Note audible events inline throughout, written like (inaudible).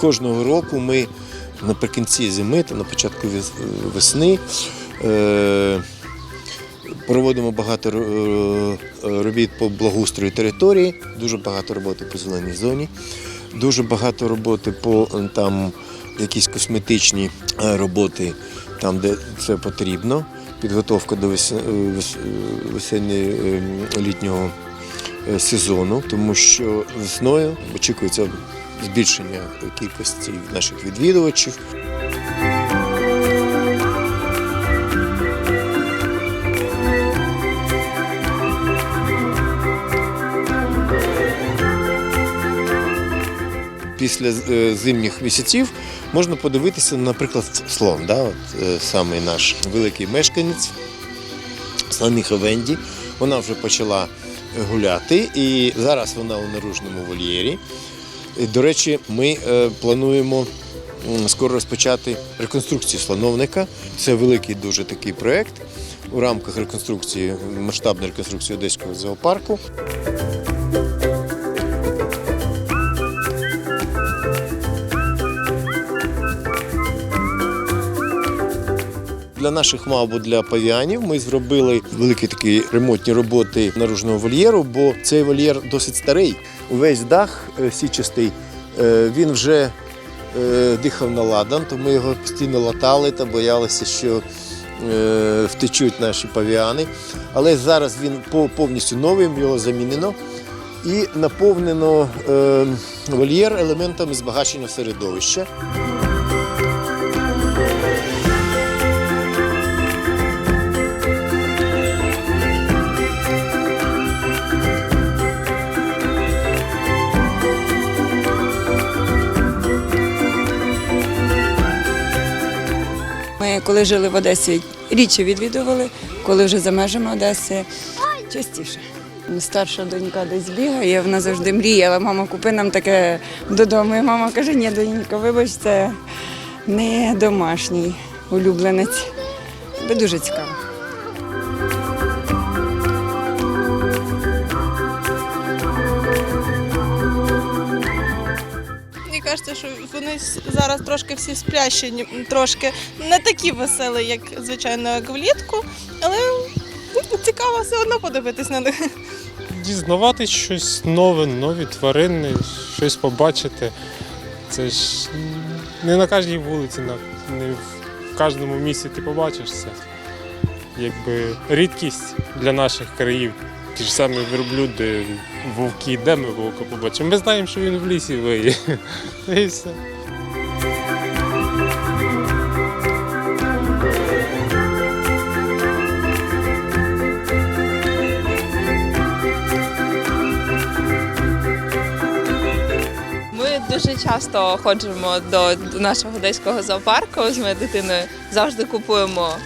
Кожного року ми наприкінці зими та на початку вес- весни е, проводимо багато е, робіт по благоустрою території, дуже багато роботи по зеленій зоні, дуже багато роботи по е, там якісь косметичні е, роботи, там, де це потрібно. Підготовка до весенньо-літнього е, сезону, тому що весною очікується збільшення кількості наших відвідувачів. Після е, зимніх місяців можна подивитися, наприклад, слон, да? От, е, саме наш великий мешканець, слониха Венді. Вона вже почала гуляти, і зараз вона у наружному вольєрі. До речі, ми е, плануємо скоро розпочати реконструкцію слоновника. Це великий дуже такий проєкт у рамках реконструкції, масштабної реконструкції Одеського зоопарку. Для наших мавбо для павіанів ми зробили великі такі ремонтні роботи наружного вольєру, бо цей вольєр досить старий. Увесь дах е, січастий, е, він вже е, дихав на ладан, то ми його постійно латали та боялися, що втечуть наші павіани. Але зараз він по- повністю новий, його замінено і наповнено вольєр елементами збагачення середовища. Коли жили в Одесі, рідше відвідували, коли вже за межами Одеси частіше. Старша донька десь бігає, вона завжди мріяла, мама, купи нам таке додому. І мама каже, ні, донька, вибач, це не домашній улюбленець. Бо дуже цікаво. Кажеться, що вони зараз трошки всі сплящені, трошки не такі веселі, як звичайно, як влітку, але ну, цікаво все одно подивитись на них. дізнаватись щось нове, нові тварини, щось побачити. Це ж не на кожній вулиці, не в кожному місці ти побачиш це. Якби рідкість для наших країв. Ті ж самі верблюди, вовки, де ми вовка побачимо? Ми знаємо, що він в лісі виє. (laughs) І все. Дуже часто ходжимо до, до нашого одеського зоопарку з моєю дитиною. Завжди купуємо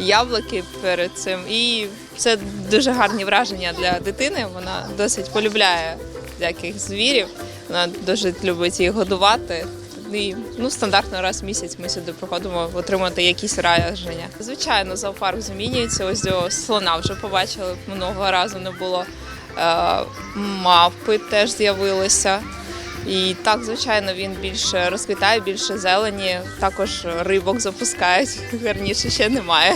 яблуки перед цим. І це дуже гарні враження для дитини. Вона досить полюбляє всяких звірів. Вона дуже любить їх годувати. І ну, стандартно раз в місяць ми сюди приходимо отримати якісь враження. Звичайно, зоопарк змінюється. Ось до слона вже побачили минулого разу не було. Е, мавпи теж з'явилися. І так, звичайно, він більше розквітає, більше зелені. Також рибок запускають. (laughs) Гарніше ще немає.